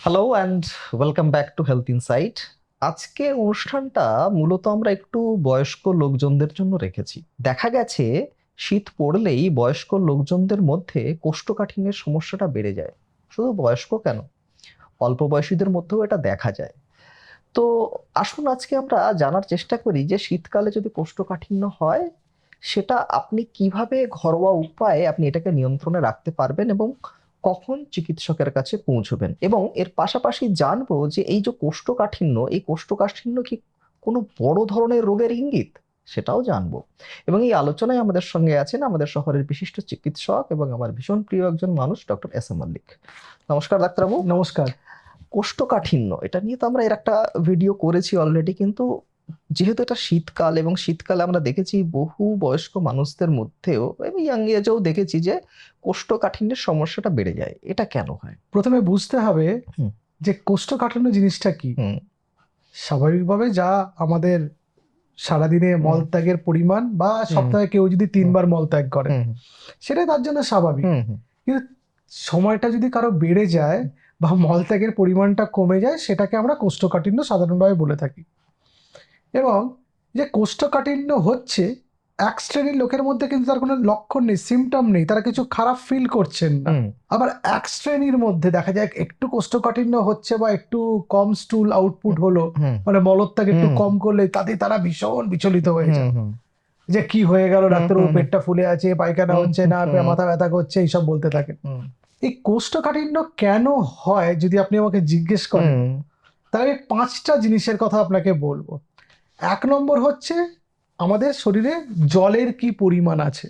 Hello and welcome back to health insight আজকে অনুষ্ঠানটা মূলত আমরা একটু বয়স্ক লোকজনদের জন্য রেখেছি। দেখা গেছে, শীত পড়লেই বয়স্ক লোকজনদের মধ্যে কোষ্ঠকাঠিন্যের সমস্যাটা বেড়ে যায়। শুধু বয়স্ক কেন? অল্প বয়সীদের মধ্যেও এটা দেখা যায়। তো আসুন আজকে আমরা জানার চেষ্টা করি যে শীতকালে যদি কোষ্ঠকাঠিন্য হয়, সেটা আপনি কীভাবে ঘরোয়া উপায়ে আপনি এটাকে নিয়ন্ত্রণে রাখতে পারবেন এবং কখন চিকিৎসকের কাছে পৌঁছবেন? এবং এর পাশাপাশি জানব যে এই যে কোষ্ঠকাঠিন্য এই কোষ্ঠকাঠিন্য কি কোনো বড় ধরনের রোগের ইঙ্গিত? সেটাও জানব। এবং এই আলোচনায় আমাদের সঙ্গে আছেন আমাদের শহরের বিশিষ্ট চিকিৎসক এবং আমার ভীষণ প্রিয় একজন মানুষ ডক্টর এস এম মল্লিক। নমস্কার ডাক্তারবাবু। নমস্কার। কোষ্ঠকাঠিন্য এটা নিয়ে তো আমরা এর একটা ভিডিও করেছি অলরেডি কিন্তু যেহেতু এটা শীতকাল এবং শীতকালে আমরা দেখেছি বহু বয়স্ক মানুষদের মধ্যেও এবং ইয়াং এজেও দেখেছি যে কোষ্ঠকাঠিন্যের সমস্যাটা বেড়ে যায়। এটা কেন হয়? প্রথমে বুঝতে হবে যে কোষ্ঠকাঠিন্য জিনিসটা কি? স্বাভাবিকভাবে যা আমাদের সারাদিনে। মলত্যাগের পরিমাণ বা সপ্তাহে কেউ যদি তিনবার মলত্যাগ করে সেটাই তার জন্য স্বাভাবিক। হুম সময়টা যদি কারও বেড়ে যায় বা মলত্যাগের পরিমাণটা কমে যায় সেটাকে আমরা কোষ্ঠকাঠিন্য সাধারণভাবে বলে থাকি। এবং যে কোষ্ঠকাঠিন্য হচ্ছে এক শ্রেণির লোকের মধ্যে কিন্তু তার কোনো লক্ষণ নেই সিমটম নেই তারা কিছু খারাপ ফিল করছেন না। আবার এক শ্রেণির মধ্যে দেখা যায় একটু কোষ্ঠকাঠিন্য হচ্ছে বা একটু কম স্টুল আউটপুট হলো মানে মলত্যাগ একটু কম করলে তাতে তারা ভীষণ বিচলিত হয়ে যায়। যে কি হয়ে গেল ডাক্তার হুম। পেটটা ফুলে আছে পায়খানা হচ্ছে না মাথা ব্যথা করছে এইসব বলতে থাকে এই কোষ্ঠকাঠিন্য কেন হয় যদি আপনি আমাকে জিজ্ঞেস করেন তাহলে পাঁচটা জিনিসের কথা আপনাকে বলব। এক নম্বর হচ্ছে আমাদের শরীরে জলের কি পরিমাণ আছে?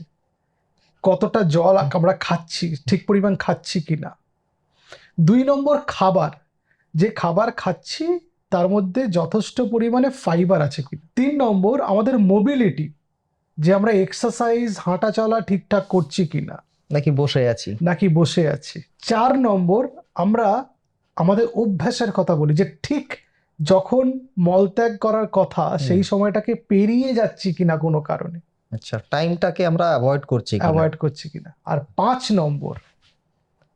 কতটা জল আমরা খাচ্ছি? ঠিক পরিমাণ খাচ্ছি কি না দুই নম্বর খাবার যে খাবার খাচ্ছি তার মধ্যে যথেষ্ট পরিমাণে ফাইবার আছে কি তিন নম্বর আমাদের মোবিলিটি যে আমরা এক্সারসাইজ হাঁটা চলা ঠিকঠাক করছি কি না নাকি বসে আছি? নাকি বসে আছি? চার নম্বর আমরা আমাদের অভ্যাসের কথা বলি যে ঠিক যখন মলত্যাগ করার কথা সেই সময়টাকে পেরিয়ে যাচ্ছি কিনা কোনো কারণে। আচ্ছা টাইমটাকে আমরা অ্যাভয়েড করছি অ্যাভয়েড করছি কিনা? আর পাঁচ নম্বর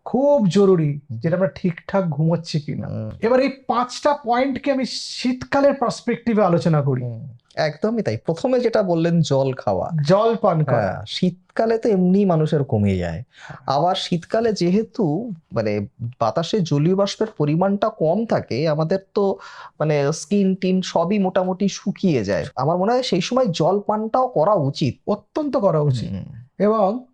খুব জরুরি যেটা আমরা ঠিকঠাক ঘুমাচ্ছি কিনা। এবার এই পাঁচটা পয়েন্টকে আমি শীতকালের পার্সপেক্টিভে আলোচনা করি। একদমই তাই। প্রথমে যেটা বললেন জল খাওয়া। জল পান করা। হ্যাঁ শীতকালে তো এমনি মানুষের কমে যায়। আবার শীতকালে যেহেতু মানে বাতাসে জলীয় বাষ্পের পরিমাণটা কম থাকে আমাদের তো মানে স্কিন টিন সবই মোটামুটি শুকিয়ে যায়। আমার মনে হয় সেই সময় জল পানটাও করা উচিত। অত্যন্ত করা উচিত। এবং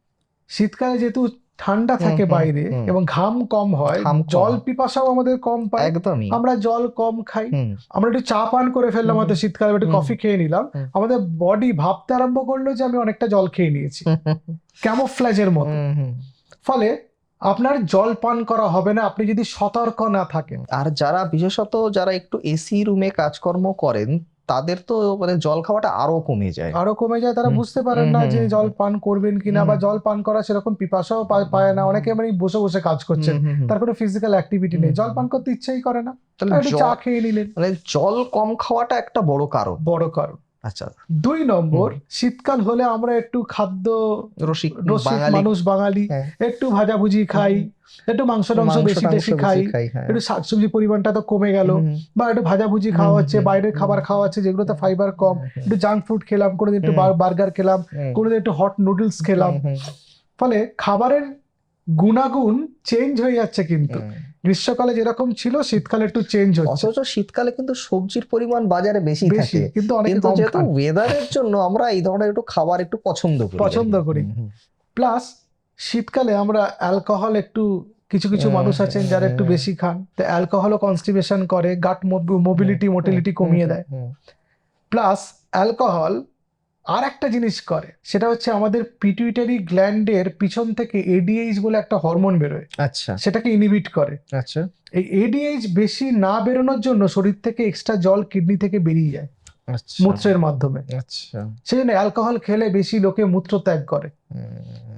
শীতকালে যেহেতু ঠান্ডা থাকে বাইরে এবং ঘাম কম হয় জল পিপাসাও আমাদের কম পায়। একদমই। আমরা জল কম খাই। আমরা একটু চা পান করে ফেললাম হয়তো শীতকালে একটু কফি খেয়ে নিলাম। আমাদের বডি ভাবতে আরম্ভ করল যে আমি অনেকটা জল খেয়ে নিয়েছি। ক্যামোফ্ল্যাজের মতো। ফলে আপনার জল পান করা হবে না আপনি যদি সতর্ক না থাকেন। আর যারা বিশেষত যারা একটু এসি রুমে কাজকর্ম করেন তাদের তো মানে জল খাওয়াটা আরও কমে যায়। আরও কমে যায় তারা বুঝতে পারেন না যে জল পান করবেন কিনা বা জল পান করা সেরকম পিপাসাও পায়- না। অনেকে মানে বসে বসে কাজ করছেন। তার কোনো ফিজিক্যাল অ্যাক্টিভিটি নেই। জল পান করতে ইচ্ছেই করে না। চা খেয়ে নিলেন। মানে জল কম খাওয়াটা একটা বড় কারণ। বড় কারণ। আচ্ছা। দুই নম্বর শীতকাল হলে আমরা একটু খাদ্য রসিক মানুষ বাঙালি হ্যাঁ। একটু ভাজাভুজি খাই একটু মাংস টাংস বেশি বেশি খাই হ্যাঁ। একটু শাকসবজি পরিমাণটা তো কমে গেল বা একটু ভাজাভুজি খাওয়া হচ্ছে বাইরের খাবার খাওয়া হচ্ছে যেগুলোতে ফাইবার কম একটু জাঙ্ক ফুড খেলাম কোনোদিন একটু বার্গার খেলাম কোনোদিন একটু হট নুডলস খেলাম। ফলে খাবারের গুণাগুণ চেঞ্জ হয়ে যাচ্ছে কিন্তু। গ্রীষ্মকালে যেরকম ছিল শীতকালে একটু চেঞ্জ হচ্ছে। অথচ শীতকালে কিন্তু সবজির পরিমাণ বাজারে বেশি বেশি থাকে। কিন্তু কিন্তু যেহেতু ওয়েদারের জন্য আমরা এই ধরনের একটু খাবার একটু পছন্দ করি। পছন্দ করি। প্লাস শীতকালে আমরা অ্যালকোহল একটু কিছু কিছু মানুষ আছেন যারা একটু বেশি খান। তো অ্যালকোহলও কনস্টিপেশন করে গাট মোবিলিটি মোটিলিটি কমিয়ে দেয়। প্লাস অ্যালকোহল আর একটা জিনিস করে সেটা হচ্ছে আমাদের পিটুইটারি গ্ল্যান্ডের পিছন থেকে এডিএইচ বলে একটা হরমোন বেরোয়। আচ্ছা। সেটাকে ইনিবিট করে। আচ্ছা। এই এডিএইচ বেশি না বেরোনোর জন্য শরীর থেকে এক্সট্রা জল কিডনি থেকে বেরিয়ে যায়। আচ্ছা। মূত্রের মাধ্যমে। আচ্ছা। সেই জন্য অ্যালকোহল খেলে বেশি লোকে মূত্র ত্যাগ করে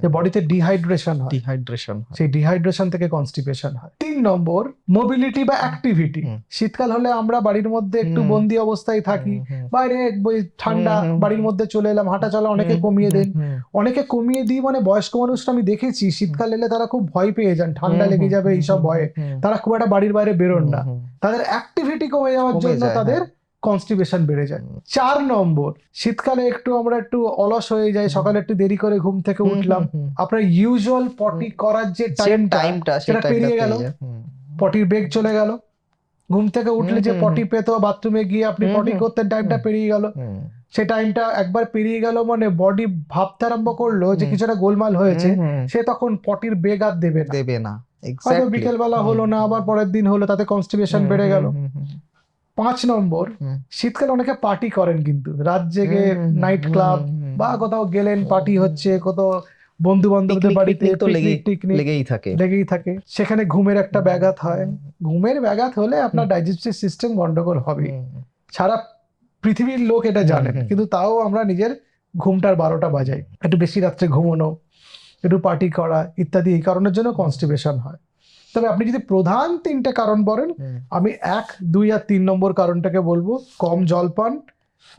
যে বডিতে ডিহাইড্রেশন হয়। ডিহাইড্রেশন সেই ডিহাইড্রেশন থেকে কনস্টিপেশন হয়। তিন নম্বর মোবিলিটি বা অ্যাক্টিভিটি শীতকাল হলে আমরা বাড়ির মধ্যে একটু বন্দি অবস্থায় থাকি। বাইরে বই ঠান্ডা বাড়ির মধ্যে চলে এলাম হাঁটা চলা অনেকে কমিয়ে দেন। অনেকে কমিয়ে দিই মানে বয়স্ক মানুষরা আমি দেখেছি শীতকাল এলে তারা খুব ভয় পেয়ে যান ঠান্ডা লেগে যাবে এইসব ভয়ে। তারা খুব একটা বাড়ির বাইরে বেরোন না। তাদের অ্যাক্টিভিটি কমে যাওয়ার জন্য হ্যাঁ। তাদের কনস্টিপেশন বেড়ে যায়। চার নম্বর শীতকালে একটু আমরা একটু অলস হয়ে যাই সকালে একটু দেরি করে ঘুম থেকে উঠলাম। আপনার ইউজুয়াল পটি করার যে টাইমটা সেটা পেরিয়ে গেল। পটির বেগ চলে গেল। ঘুম থেকে উঠলে যে পটি পেতো বাথরুমে গিয়ে আপনি পটি করতেন টাইমটা পেরিয়ে গেল। সে টাইমটা একবার পেরিয়ে গেল মানে বডি ভাবতে আরম্ভ করল যে কিছুটা গোলমাল হয়েছে সে তখন পটির বেগ আর দেবে দেবে না। হয়তো বিকেল বেলা হলো না আবার পরের দিন হলো তাতে কনস্টিপেশন বেড়ে গেল। পাঁচ নম্বর শীতকালে অনেকে পার্টি করেন কিন্তু। রাত জেগে নাইট ক্লাব বা কোথাও গেলেন পার্টি হচ্ছে কোথাও বন্ধু বান্ধবদের বাড়িতে তো লেগেই- থাকে। লেগেই থাকে। সেখানে ঘুমের একটা ব্যাঘাত হয়। ঘুমের ব্যাঘাত হলে আপনার ডাইজেস্টিভ সিস্টেম গন্ডগোল হবে। সারা পৃথিবীর লোক এটা জানেন। কিন্তু তাও আমরা নিজের ঘুমটার বারোটা বাজাই। একটু বেশি রাত্রে ঘুমানো একটু পার্টি করা ইত্যাদি এই কারণের জন্য কনস্টিপেশন হয়। তবে আপনি যদি প্রধান তিনটে কারণ বলেন আমি এক দুই আর তিন নম্বর কারণটাকে বলব কম জল পান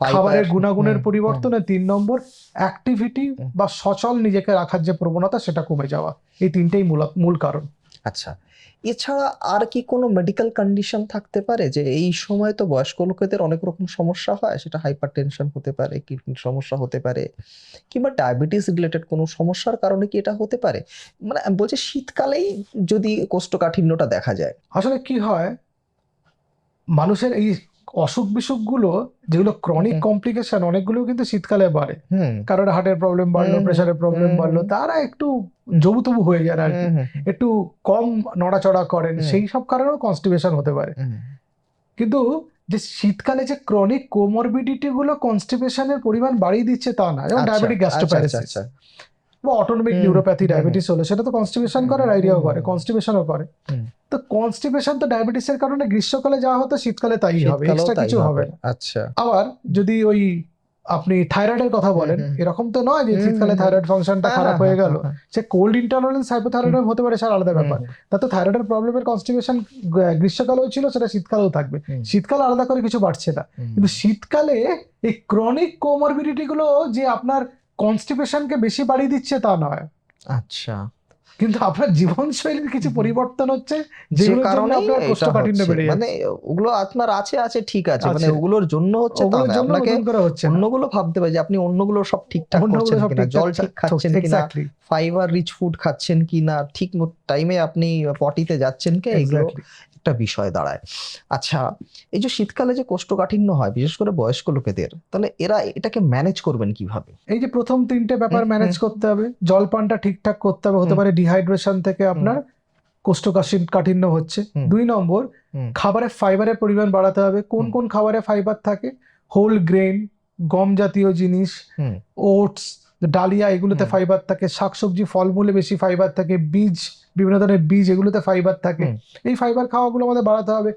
খাবারের গুণাগুণের পরিবর্তনে তিন নম্বর অ্যাক্টিভিটি বা সচল নিজেকে রাখার যে প্রবণতা সেটা কমে যাওয়া। এই তিনটেই মূল মূল কারণ। আচ্ছা এছাড়া আর কি কোনো মেডিকেল কন্ডিশন থাকতে পারে? যে এই সময় তো বয়স্ক লোকেদের অনেক রকম সমস্যা হয়, সেটা হাইপার টেনশন হতে পারে কিডনির সমস্যা হতে পারে, কিংবা ডায়াবেটিস রিলেটেড কোনো সমস্যার কারণে কি এটা হতে পারে? মানে বলছে শীতকালেই যদি কোষ্ঠকাঠিন্যটা দেখা যায়। আসলে কি হয়, মানুষের এই অসুখ বিসুখগুলো যেগুলো ক্রনিক কমপ্লিকেশন অনেকগুলো কিন্তু শীতকালে বাড়ে। কারোর হার্টের প্রবলেম বাড়লো প্রেশারের প্রবলেম বাড়লো তারা একটু জবুতবু হয়ে যান আর একটু কম নড়াচড়া করেন সেই সব কারণেও কনস্টিপেশন হতে পারে। কিন্তু যে শীতকালে যে ক্রনিক কোমরবিডিটি গুলো কনস্টিপেশনের পরিমাণ বাড়িয়ে দিচ্ছে তা না যেমন ডায়াবেটিক গ্যাস্ট্রোপ্যারালাইসিস বা অটোনমিক নিউরোপ্যাথি ডায়াবেটিস হলো সেটা তো কনস্টিপেশন করে আইডিয়াও করে। কনস্টিপেশনও করে। তো কনস্টিপেশন তো ডায়াবেটিসের কারণে গ্রীষ্মকালে যা হতো শীতকালে তাই হবে এক্সট্রা কিছু হবে। আচ্ছা। আবার যদি ওই আপনি থাইরয়েডের কথা বলেন। এরকম তো নয় যে শীতকালে থাইরয়েড ফাংশনটা খারাপ হয়ে গেল। সে কোল্ড ইন্টারনালেন্স হাইপোথাইরয়েডিজম হতে পারে সেটা আলাদা ব্যাপার। তাতে থাইরয়েডের প্রবলেমের কনস্টিপেশন গ্রীষ্মকালেও ছিল সেটা শীতকালেও থাকবে। শীতকাল আলাদা করে কিছু বাড়ছে না। কিন্তু শীতকালে এই ক্রনিক কোমরবিডিটি গুলো যে আপনার কনস্টিপেশনকে বেশি বাড়িয়ে দিচ্ছে তা নয়। আচ্ছা। কিন্তু আপনার জীবনশৈলীর কিছু পরিবর্তন হচ্ছে যে কারণে আপনার কষ্টকাঠিন্য বেড়ে মানে ওগুলো আপনার আছে আছে ঠিক আছে মানে ওগুলোর জন্য হচ্ছে তা না। আপনাকে। অন্যগুলো ভাবতে হবে যে আপনি অন্যগুলো সব ঠিকঠাক করছেন সব কিনা জল ঠিক খাচ্ছেন কিনা ফাইবার রিচ ফুড খাচ্ছেন কিনা ঠিক টাইমে আপনি পটিতে যাচ্ছেন কি এগুলো. একটা বিষয় দাঁড়ায়। আচ্ছা এই যে শীতকালে যে কোষ্ঠকাঠিন্য হয় বিশেষ করে বয়স্ক লোকেদের তাহলে এরা এটাকে ম্যানেজ করবেন কীভাবে? এই যে প্রথম তিনটে ব্যাপার ম্যানেজ করতে হবে। জলপানটা ঠিকঠাক করতে হবে হতে পারে ডিহাইড্রেশন থেকে আপনার কোষ্ঠকাঠিন্য কাঠিন্য হচ্ছে দুই নম্বর। খাবারে ফাইবারের পরিমাণ বাড়াতে হবে। কোন কোন খাবারে ফাইবার থাকে? হোল গ্রেন গম জাতীয় জিনিস ওটস ডালিয়া এগুলোতে ফাইবার থাকে শাকসবজি ফলমূলে বেশি ফাইবার থাকে বীজ বিভিন্ন ধরনের বীজ এগুলোতে ফাইবার থাকে। এই ফাইবার খাওয়াগুলো আমাদের বাড়াতে হবে।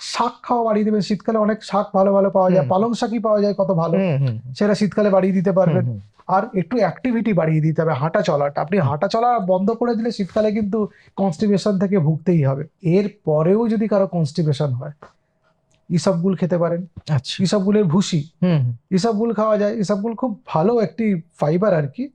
শাক খাওয়া বাড়িয়ে দেবেন শীতকালে অনেক শাক ভালো ভালো পাওয়া যায়। পালং শাকই পাওয়া যায় কত ভালো। সেটা শীতকালে বাড়িয়ে দিতে পারবেন। আর একটু অ্যাক্টিভিটি বাড়িয়ে দিতে হবে হাঁটা চলাটা। আপনি হাঁটা চলা বন্ধ করে দিলে শীতকালে কিন্তু কনস্টিপেশন থেকে ভুগতেই হবে। এর পরেও যদি কারও কনস্টিপেশন হয় ইসবগুল খেতে পারেন। আচ্ছা। ইসবগুলের ভুসি। হুম, হুম। ইসবগুল খাওয়া যায়। ইসবগুল খুব ভালো একটি ফাইবার আর কি।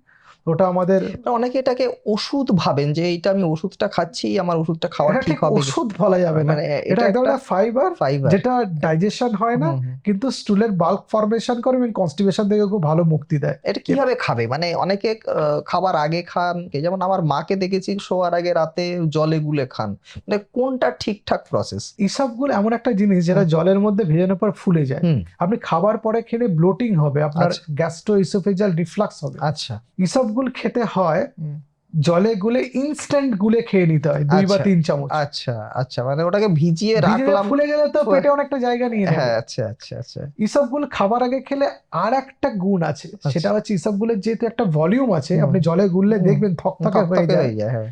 ওটা আমাদের অনেকে এটাকে ওষুধ ভাবেন যে এইটা আমি ওষুধটা খাচ্ছি আমার ওষুধটা খাওয়া ঠিক হবে ওষুধ বলা যাবে না। মানে এটা এটা এক ধরনের ফাইবার ফাইবার যেটা ডাইজেশন হয় না কিন্তু স্টুলের বাল্ক ফরমেশন করে এবং কনস্টিপেশন থেকে খুব ভালো মুক্তি দেয়। এটা কীভাবে খাবে? মানে অনেকে খাবার আগে খান যেমন আমার মাকে দেখেছি শোয়ার আগে রাতে জলে গুলে খান। মানে কোনটা ঠিকঠাক প্রসেস ইসবগুল এমন একটা জিনিস যেটা জলের মধ্যে ভেজানোর পর ফুলে যায়। আপনি খাবার পরে খেলে ব্লোটিং হবে আপনার। গ্যাস্ট্রো ইসোফেজাল রিফ্লাক্স হবে। আচ্ছা। ইসবগুল খেতে হয় জলে গুলে ইনস্ট্যান্ট গুলে খেয়ে নিতে হয় দুই বা আচ্ছা। তিন চামচ। আচ্ছা আচ্ছা মানে ওটাকে ভিজিয়ে রাখলাম। ফুলে গেলে তো পেটে অনেকটা জায়গা নিয়ে নেবে। হ্যাঁ আচ্ছা আচ্ছা আচ্ছা। ইসবগুল খাবার আগে খেলে আর একটা গুণ আছে সেটা হচ্ছে ইসবগুলের যেহেতু একটা ভলিউম আছে আপনি জলে গুললে দেখবেন থকথকে হয়ে যায়। হয়ে যায় হ্যাঁ।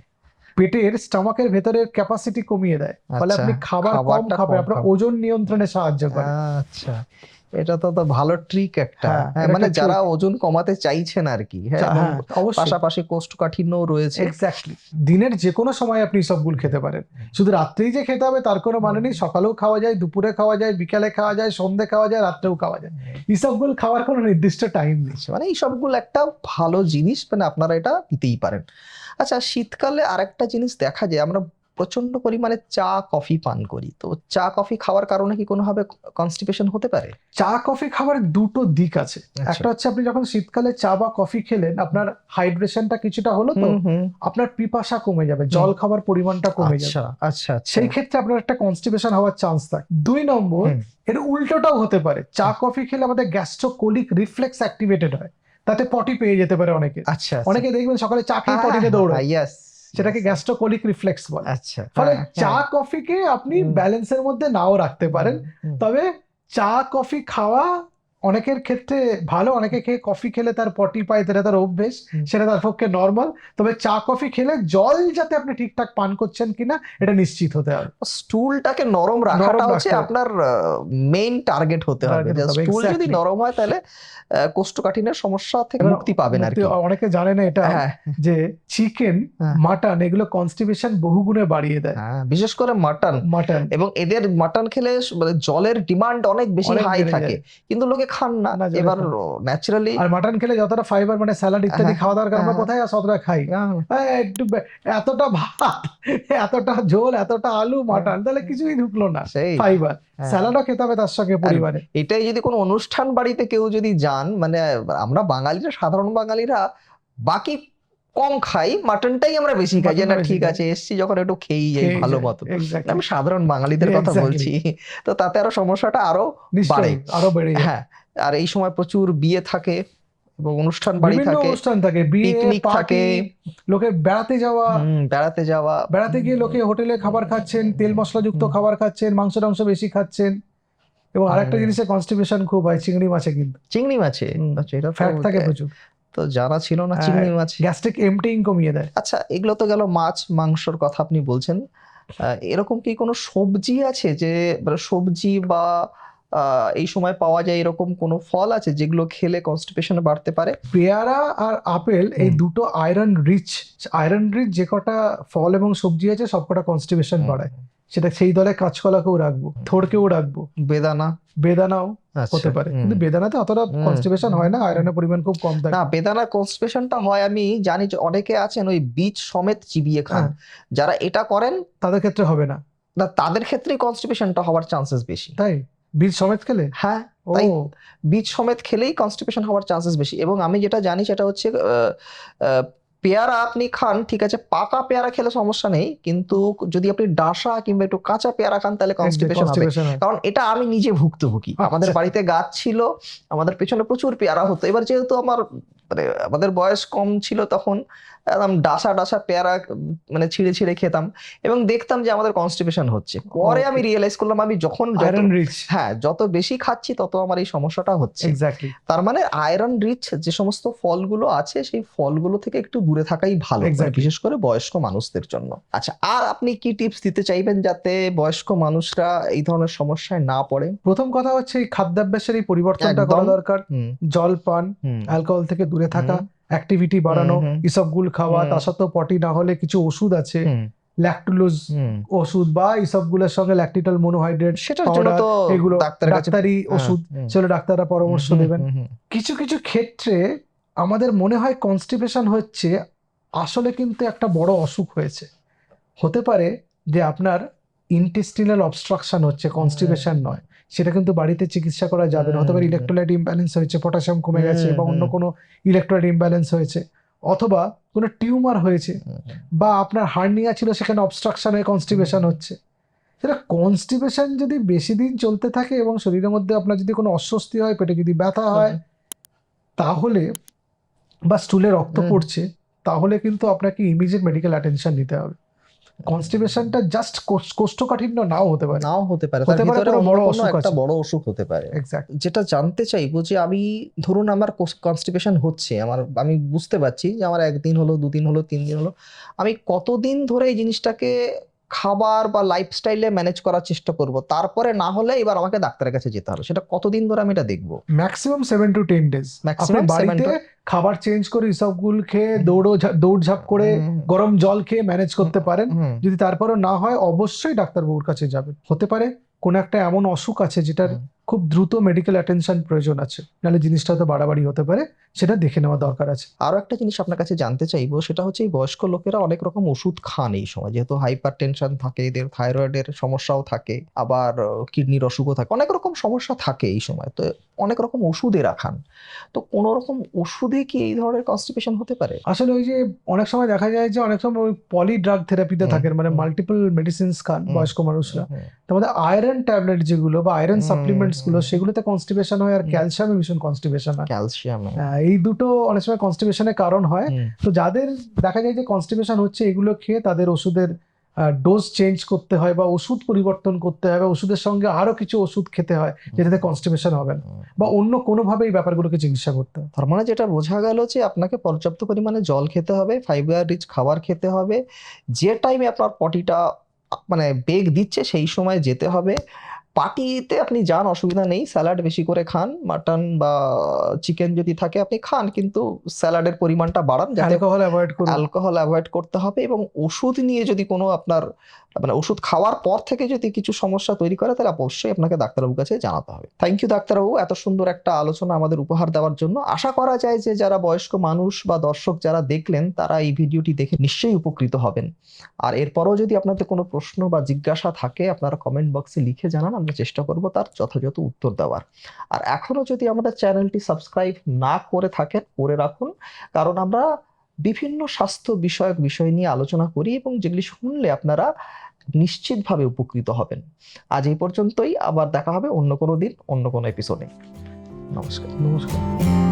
পেটের স্টমাকের ভেতরের ক্যাপাসিটি কমিয়ে দেয় ফলে আচ্ছা, আপনি খাবার কম খাবেন আপনার ওজন নিয়ন্ত্রণে সাহায্য করে। আচ্ছা। এটা তো ভালো ট্রিক একটা। হ্যাঁ, হ্যাঁ মানে যারা ওজন কমাতে চাইছেন আর কি হ্যাঁ হ্যাঁ পাশাপাশি কোষ্ঠকাঠিন্যও রয়েছে। এক্স্যাক্টলি দিনের যে কোনো সময় আপনি সবগুলো খেতে পারেন। শুধু রাত্রেই যে খেতে হবে তার কোনো মানে নেই। সকালেও খাওয়া যায় দুপুরে খাওয়া যায় বিকালে খাওয়া যায় সন্ধে খাওয়া যায় রাত্রেও খাওয়া যায়। এইসবগুলো খাওয়ার কোনো নির্দিষ্ট টাইম নেই। মানে এই সবগুলো একটা ভালো জিনিস মানে আপনারা এটা নিতেই পারেন। আচ্ছা শীতকালে আরেকটা জিনিস দেখা যায় আমরা প্রচণ্ড পরিমাণে চা কফি পান করি। তো চা কফি খাওয়ার কারণে কি কোনোভাবে কনস্টিপেশন হতে পারে? চা কফি খাবারের দুটো দিক আছে। আচ্ছা। একটা হচ্ছে আপনি যখন শীতকালে চা বা কফি খেলেন আপনার হাইড্রেশনটা কিছুটা হলো তো। আপনার পিপাসা কমে যাবে জল খাবার পরিমাণটা কমে যাবে। আচ্ছা আচ্ছা আচ্ছা। সেই ক্ষেত্রে আপনার একটা কনস্টিপেশন হওয়ার চান্স থাকে। দুই নম্বর। এর উল্টোটাও হতে পারে। চা কফি খেলে আমাদের গ্যাস্ট্রোকোলিক রিফ্লেক্স অ্যাক্টিভেটেড হয়। তাতে পটি পেয়ে যেতে পারে অনেকে। আচ্ছা অনেকে দেখবেন সকালে চা খেয়ে পটিতে দৌড়ায়। ইয়েস সেটাকে গ্যাস্ট্রোকোলিক রিফ্লেক্স বলে। আচ্ছা ফলে হ্যাঁ, চা হ্যাঁ। কফিকে আপনি ব্যালেন্সের মধ্যে নাও রাখতে পারেন। তবে চা কফি খাওয়া অনেকের ক্ষেত্রে ভালো অনেকে খেয়ে কফি খেলে তার পটি পায় সেটা তার অভ্যেস সেটা তার পক্ষে নর্মাল তবে চা কফি খেলে জল যাতে আপনি ঠিকঠাক পান করছেন কিনা এটা নিশ্চিত হতে হবে। স্টুলটাকে নরম রাখাটা হচ্ছে আপনার মেইন টার্গেট হতে হবে। স্টুল যদি নরম হয় তাহলে কোষ্ঠকাঠিন্যের সমস্যা থেকে মুক্তি পাবেন আর কি। অনেকে জানে না এটা হ্যাঁ। যে চিকেন হ্যাঁ। মাটন এগুলো কনস্টিপেশন বহুগুণে বাড়িয়ে দেয়। হ্যাঁ, বিশেষ করে মাটন মাটন এবং এদের মাটন খেলে মানে জলের ডিমান্ড অনেক বেশি হাই থাকে। কিন্তু লোকে খান না এবার ন্যাচারালি আর মাটন খেলে যতটা ফাইবার মানে স্যালাড ইত্যাদি হ্যাঁ, খাওয়া দরকার আমরা হ্যাঁ। কোথায় অতটা খাই? একটু এতটা ভাত এতটা ঝোল এতটা আলু মাটন তাহলে কিছুই ঢুকলো না সেই। ফাইবার হ্যাঁ। স্যালাডও খেতে হবে তার সঙ্গে পরিবারে। এটাই যদি কোনো অনুষ্ঠান বাড়িতে কেউ যদি যান মানে আমরা বাঙালিরা সাধারণ বাঙালিরা বাকি কম খাই মাটনটাই আমরা বেশি খাই যে না ঠিক আছে এসছি যখন একটু খেয়েই যাই ভালো মতো। আমি সাধারণ বাঙালিদের কথা বলছি তো তাতে আরও সমস্যাটা আরও বাড়ে। আরও বেড়ে হ্যাঁ আর এই সময় প্রচুর বিয়ে থাকে এবং অনুষ্ঠান বাড়ি থাকে অনুষ্ঠান থাকে পিকনিক থাকে। লোকে বেড়াতে যাওয়া বেড়াতে যাওয়া। বেড়াতে গিয়ে লোকে হোটেলে খাবার খাচ্ছেন তেল মশলাযুক্ত। খাবার খাচ্ছেন মাংস টাংস বেশি খাচ্ছেন। এবং আরেকটা হুম। জিনিসের কনস্টিপেশন খুব হয় চিংড়ি মাছে কিন্তু। চিংড়ি মাছে আচ্ছা এটা ফ্যাট থাকে প্রচুর। তো জানা ছিল না চিংড়ি মাছ গ্যাস্ট্রিক এমটিং কমিয়ে দেয়। আচ্ছা এগুলো তো গেল মাছ মাংসর কথা আপনি বলছেন। এরকম কি কোনো সবজি আছে যে মানে সবজি বা এই সময় পাওয়া যায় এরকম কোনো ফল আছে যেগুলো খেলে কনস্টিপেশন বাড়তে পারে? পেয়ারা আর আপেল এই দুটো আয়রন রিচ আয়রন রিচ যে কটা ফল এবং সবজি আছে সবকটা কনস্টিপেশন বাড়ায়। সেটা সেই দলে কাঁচকলাকেও রাখব থোড়কেও রাখব। বেদানা। বেদানাও আচ্ছা, হতে পারে। কিন্তু বেদানাতে অতটা কনস্টিপেশন হয় না আয়রনের পরিমাণ খুব কম থাকে। না বেদানা কনস্টিপেশনটা হয় আমি জানি যে অনেকে আছেন ওই বীজ সমেত চিবিয়ে খান। হ্যাঁ। যারা এটা করেন তাদের ক্ষেত্রে হবে না। না তাদের ক্ষেত্রেই কনস্টিপেশনটা হওয়ার চান্সেস বেশি। তাই? বীজ সমেত খেলে? হ্যাঁ তাই বীজ সমেত খেলেই কনস্টিপেশন হওয়ার চান্সেস বেশি। এবং আমি যেটা জানি সেটা হচ্ছে পেয়ারা আপনি খান ঠিক আছে? পাকা পেয়ারা খেলে সমস্যা নেই কিন্তু যদি আপনি ডাসা কিংবা একটু কাঁচা পেয়ারা খান তাহলে কনস্টিপেশন হবে। কারণ এটা আমি নিজে ভুক্তভোগী। আচ্ছা। আমাদের বাড়িতে গাছ ছিল আমাদের পেছনে প্রচুর পেয়ারা হতো। এবার যেহেতু আমার মানে আমাদের বয়স কম ছিল তখন একদম ডাসা ডাসা পেয়ারা মানে ছিঁড়ে ছিঁড়ে খেতাম এবং দেখতাম যে আমাদের কনস্টিপেশন হচ্ছে। পরে আমি রিয়েলাইজ করলাম আমি যখন আয়রন রিচ হ্যাঁ যত বেশি খাচ্ছি তত আমার এই সমস্যাটা হচ্ছে। এক্স্যাক্টলি তার মানে আয়রন রিচ যে সমস্ত ফলগুলো আছে সেই ফলগুলো থেকে একটু দূরে থাকাই ভালো মানে বিশেষ করে বয়স্ক মানুষদের জন্য। আচ্ছা আর আপনি কি টিপস দিতে চাইবেন যাতে বয়স্ক মানুষরা এই ধরনের সমস্যায় না পড়ে? প্রথম কথা হচ্ছে এই খাদ্যাভ্যাসের এই পরিবর্তনটা করা দরকার। জল পান অ্যালকোহল থেকে দূরে থাকা অ্যাক্টিভিটি বাড়ানো। ইসবগুল খাওয়া হুম। তা সত্ত্বেও পটি না হলে কিছু ওষুধ আছে। ল্যাকটুলোজ ওষুধ বা ইসবগুলোর সঙ্গে ল্যাকটিটাল মনোহাইড্রেট সেটার জন্য তো এগুলো ডাক্তারি হ্যাঁ, ওষুধ সেগুলো ডাক্তাররা পরামর্শ দেবেন। কিছু কিছু ক্ষেত্রে আমাদের মনে হয় কনস্টিপেশন হচ্ছে আসলে কিন্তু একটা বড় অসুখ হয়েছে। হতে পারে যে আপনার ইন্টেস্টিনাল অবস্ট্রাকশন হচ্ছে কনস্টিপেশন নয়। সেটা কিন্তু বাড়িতে চিকিৎসা করা যাবে না অথবা। ইলেকট্রোলাইট ইমব্যালেন্স হয়েছে পটাশিয়াম কমে গেছে বা অন্য কোনো ইলেকট্রোলাইট ইমব্যালেন্স হয়েছে অথবা কোনো টিউমার হয়েছে বা আপনার হার্নিয়া ছিল সেখানে অবস্ট্রাকশন হয়ে কনস্টিপেশন হচ্ছে। সেটা কনস্টিপেশন যদি বেশি দিন চলতে থাকে এবং শরীরের মধ্যে আপনার যদি কোনো অস্বস্তি হয় পেটে যদি ব্যথা হয় তাহলে বা স্টুলে রক্ত পড়ছে তাহলে কিন্তু আপনাকে ইমিডিয়েট মেডিকেল অ্যাটেনশন নিতে হবে। কনস্টিপেশনটা জাস্ট কোষ্ঠকাঠিন্য নাও হতে পারে। নাও হতে পারে। তার ভিতরে বড় অসুখ একটা বড় অসুখ হতে পারে। এক্স্যাক্ট যেটা জানতে চাইব যে আমি ধরুন আমার কনস্টিপেশন হচ্ছে আমার আমি বুঝতে পারছি যে আমার একদিন হলো দুদিন হলো তিন দিন হলো আমি কতদিন ধরে এই জিনিসটাকে খাবার বা লাইফস্টাইলে ম্যানেজ করার চেষ্টা করব। তারপরে না হলে এবার আমাকে ডাক্তারের কাছে যেতে হবে। সেটা কতদিন ধরে আমি এটা দেখব? Maximum seven to ten days maximum বাড়িতে খাবার চেঞ্জ করে ইসবগুল খেয়ে দৌড়ো দৌড় দৌড়ঝাঁপ করে গরম জল খেয়ে ম্যানেজ করতে পারেন। যদি তারপরেও না হয় অবশ্যই ডাক্তারবাবুর কাছে যাবেন। হতে পারে কোন একটা এমন অসুখ আছে যেটার। খুব দ্রুত মেডিকেল অ্যাটেনশন প্রয়োজন আছে। নাহলে জিনিসটা হয়তো বাড়াবাড়ি হতে পারে সেটা দেখে নেওয়া দরকার আছে। আরও একটা জিনিস আপনার কাছে জানতে চাইব সেটা হচ্ছে এই বয়স্ক লোকেরা অনেক রকম ওষুধ খান এই সময়। যেহেতু হাইপার টেনশন থাকে এদের থাইরয়েডের সমস্যাও থাকে আবার কিডনির অসুখও থাকে অনেক রকম সমস্যা থাকে এই সময়। তো অনেক রকম ওষুধ এরা খান। তো কোন রকম ওষুধে কি এই ধরনের কনস্টিপেশন হতে পারে? আসলে ওই যে অনেক সময় দেখা যায় যে অনেক সময় ওই পলি ড্রাগ থেরাপিতে থাকেন মানে মাল্টিপল মেডিসিনস খান বয়স্ক মানুষরা। তার মধ্যে আয়রন ট্যাবলেট যেগুলো বা আয়রন সাপ্লিমেন্টস গুলো সেগুলোতে কনস্টিপেশন হয় আর। ক্যালসিয়ামে ভীষণ কনস্টিপেশন হয়। ক্যালসিয়াম হ্যাঁ, এই দুটো অনেক সময় কনস্টিপেশনের কারণ হয়। তো যাদের দেখা যায় যে কনস্টিপেশন হচ্ছে এগুলো খেয়ে তাদের ওষুধের ডোজ চেঞ্জ করতে হয় বা ওষুধ পরিবর্তন করতে হয় বা ওষুধের সঙ্গে আরও কিছু ওষুধ খেতে হয় যেটাতে কনস্টিপেশন হবে না। বা অন্য কোনোভাবে এই ব্যাপারগুলোকে চিকিৎসা করতে হয়। তার মানে যেটা বোঝা গেল যে আপনাকে পর্যাপ্ত পরিমাণে জল খেতে হবে ফাইবার রিচ খাবার খেতে হবে যে টাইমে আপনার পটিটা মানে বেগ দিচ্ছে সেই সময় যেতে হবে। পার্টিতে আপনি যান অসুবিধা নেই। স্যালাড বেশি করে খান। মাটন বা চিকেন যদি থাকে আপনি খান কিন্তু স্যালাডের পরিমাণটা বাড়ান যাতে অ্যালকোহল অ্যাভয়েড করুন। অ্যালকোহল অ্যাভয়েড করতে হবে এবং ওষুধ নিয়ে যদি কোনো আপনার মানে ওষুধ খাওয়ার পর থেকে যদি কিছু সমস্যা তৈরি করে তাহলে অবশ্যই আপনাকে ডাক্তারবাবুর কাছে জানাতে হবে। থ্যাংক ইউ ডাক্তারবাবু এত সুন্দর একটা আলোচনা আমাদের উপহার দেওয়ার জন্য। আশা করা যায় যে যারা বয়স্ক মানুষ বা দর্শক যারা দেখলেন তারা এই ভিডিওটি দেখে নিশ্চয়ই উপকৃত হবেন। আর এরপরও যদি আপনাদের কোনো প্রশ্ন বা জিজ্ঞাসা থাকে আপনারা কমেন্ট বক্সে লিখে জানান আমরা চেষ্টা করব তার যথাযথ উত্তর দেওয়ার। আর এখনও যদি আমাদের চ্যানেলটি সাবস্ক্রাইব না করে থাকেন, করে রাখুন। কারণ আমরা বিভিন্ন স্বাস্থ্য বিষয়ক বিষয় নিয়ে আলোচনা করি এবং যেগুলি শুনলে আপনারা নিশ্চিতভাবে উপকৃত হবেন। আজ এই পর্যন্তই। আবার দেখা হবে অন্য কোনো দিন, অন্য কোনো এপিসোডে নমস্কার। নমস্কার।